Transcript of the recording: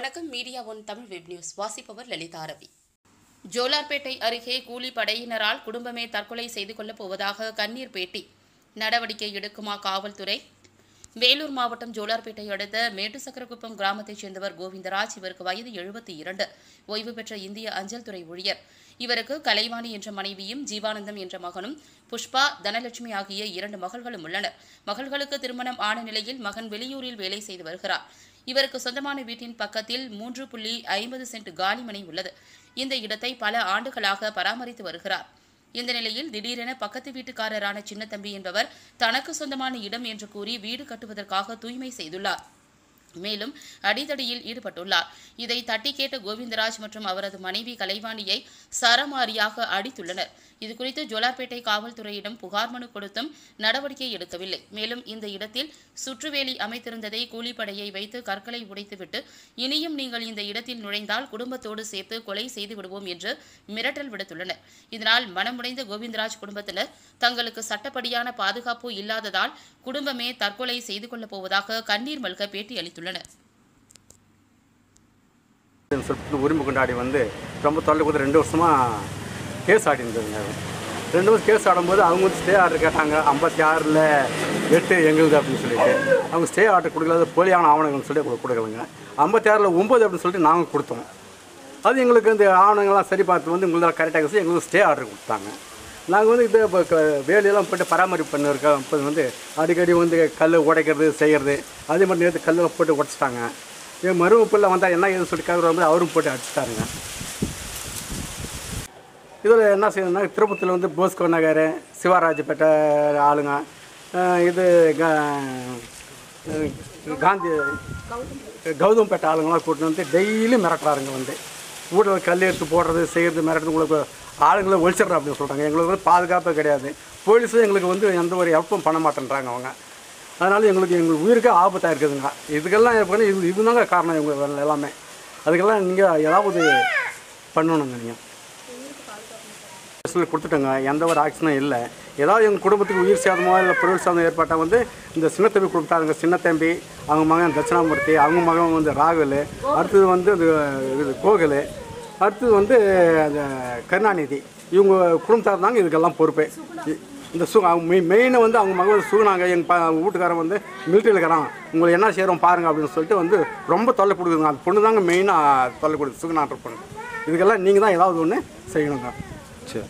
வணக்கம் media one Tamil web news. வாசிப்பவர் லலிதா ரவி ஜோலார்பேட்டை அருகே கூலி படையினரால் குடும்பமே தற்கொலை செய்து கொள்ளப் போவதாக கண்ணீர் பேட்டி. நடவடிக்கை எடுக்குமா காவல்துறை? வேலூர் மாவட்டம் ஜோலார்பேட்டை அடுத்த மேட்டுசக்கரகுப்பம் கிராமத்தைச் சேர்ந்தவர் கோவிந்தராஜ். இவருக்கு வயது எழுபத்தி இரண்டு. ஓய்வு பெற்ற இந்திய அஞ்சல் துறை ஊழியர். இவருக்கு கலைவாணி என்ற மனைவியும் ஜீவானந்தம் என்ற மகனும் புஷ்பா தனலட்சுமி ஆகிய இரண்டு மகள்களும் உள்ளனர். மகள்களுக்கு திருமணம் ஆன நிலையில் மகன் வெளியூரில் வேலை செய்து வருகிறார். இவருக்கு சொந்தமான வீட்டின் பக்கத்தில் மூன்று புள்ளி ஐம்பது சென்ட் காலிமனை உள்ளது. இந்த இடத்தை பல ஆண்டுகளாக பராமரித்து வருகிறார். இந்த நிலையில் திடீரென பக்கத்து வீட்டுக்காரரான சின்னத்தம்பி என்பவர் தனக்கு சொந்தமான இடம் என்று கூறி வீடு கட்டுவதற்காக தூய்மை செய்துள்ளார். மேலும் அடிதடியில் ஈடுபட்டுள்ளார். இதை தட்டி கேட்ட கோவிந்தராஜ் மற்றும் அவரது மனைவி கலைவாணியை சரமாரியாக அடித்துள்ளனர். இதுகுறித்து ஜோலார்பேட்டை காவல்துறையிடம் புகார் மனு கொடுத்தும் நடவடிக்கை எடுக்கவில்லை. மேலும் இந்த இடத்தில் சுற்றுவேலி அமைத்திருந்ததை கூலிப்படையை வைத்து கற்களை உடைத்துவிட்டு இனியும் நீங்கள் இந்த இடத்தில் நுழைந்தால் குடும்பத்தோடு சேர்த்து கொலை செய்து விடுவோம் என்று மிரட்டல் விடுத்துள்ளனர். இதனால் மனமுடைந்த கோவிந்தராஜ் குடும்பத்தினர் தங்களுக்கு சட்டப்படியான பாதுகாப்பு இல்லாததால் குடும்பமே தற்கொலை செய்து கொள்ளப் போவதாக கண்ணீர் மல்க பேட்டி அளித்துள்ளனர். சொல்லிட்டு உரிமை கொண்டாடி வந்து ரொம்ப தொல்லை கொடுத்து ரெண்டு வருஷமாக கேஸ் ஆடி இருந்ததுங்க ரெண்டு வருஷம் கேஸ் ஆடும்போது அவங்க வந்து ஸ்டே ஆர்டர் கேட்டாங்க. ஐம்பத்தி ஆறில் எட்டு எங்களுது அப்படின்னு சொல்லிட்டு. அவங்க ஸ்டே ஆர்டர் கொடுக்கல போலியான ஆவணங்கள்னு சொல்லி கொடுக்கலங்க. ஐம்பத்தி ஆறில் ஒம்பது அப்படின்னு சொல்லிட்டு நாங்கள் கொடுத்தோம். அது எங்களுக்கு இந்த ஆவணங்கள்லாம் சரி பார்த்து வந்து உங்களுக்கு கரெக்டாக சொல்லி எங்களுக்கு ஸ்டே ஆர்டர் கொடுத்தாங்க. நாங்கள் வந்து இது இப்போ க- வேலையெல்லாம் போட்டு பராமரிப்பு பண்ணிருக்கோம் இப்போ வந்து அடிக்கடி வந்து கல் உடைக்கிறது செய்கிறது அதே மாதிரி நேற்று கல்லெல்லாம் போட்டு உடச்சிட்டாங்க. என் மருமப்பிள்ளை வந்தால் என்ன ஏதுன்னு சொல்லி கேட்குற வந்து அவரும் போட்டு அடிச்சிட்டாருங்க. இதில் என்ன செய்யணும்னா திருப்பத்தில் வந்து போஸ்கோ நகர் சிவராஜப்பேட்டை ஆளுங்க இது காந்தி கௌதம்பேட்டை ஆளுங்களாம் கூட்டிட்டு வந்து டெய்லி மிரட்டுறாருங்க வந்து. வீட்டில் கல் எடுத்து போடுறது செய்கிறது மிரட்டுறது உங்களுக்கு ஆளுங்களை ஒழிச்சிட்றா அப்படின்னு சொல்கிறாங்க எங்களுக்கு வந்து பாதுகாப்பே கிடையாது. போலீஸும் எங்களுக்கு வந்து எந்த ஒரு ஹெல்ப்பும் பண்ண மாட்டேன்றாங்க அவங்க. அதனால எங்களுக்கு எங்களுக்கு உயிருக்கே ஆபத்தாக இருக்குதுங்க. இதுக்கெல்லாம் எப்படின்னா இது இதுதாங்க காரணம் இவங்க எல்லாமே. அதுக்கெல்லாம் நீங்கள் ஏதாவது பண்ணணுங்க நீங்கள் சொல்லி கொடுத்துட்டோங்க. எந்த ஒரு ஆக்ஷனும் இல்லை. ஏதாவது எங்கள் குடும்பத்துக்கு உயிர் சேதமோ இல்லை பொருள் சேதம் ஏற்பட்டால் வந்து இந்த சின்னத்தம்பி கொடுத்தாருங்க. சின்னத்தம்பி அவங்க மகன் தட்சிணாமூர்த்தி அவங்க மகன் வந்து ராகுல் அடுத்தது வந்து இது இது கோகுல். அடுத்தது வந்து அந்த கருணாநிதி. இவங்க குடும்பத்தார் தாங்க இதுக்கெல்லாம் பொறுப்பு. இந்த சு அவங்க மெய் மெயினை வந்து அவங்க மகள் சுகுனாங்க எங்கள் ப வீட்டுக்காரன் வந்து மிலிட்டரியில் இருக்கிறான். உங்களை என்ன செய்கிறோம் பாருங்க அப்படின்னு சொல்லிட்டு வந்து ரொம்ப தொல்லை கொடுக்குதுங்க. அந்த பொண்ணு தாங்க மெயினாக தொல்லை கொடுக்குது சுகுணான்ற பொண்ணு. இதுக்கெல்லாம் நீங்கள் தான் ஏதாவது ஒன்று செய்யணுங்க. சரி.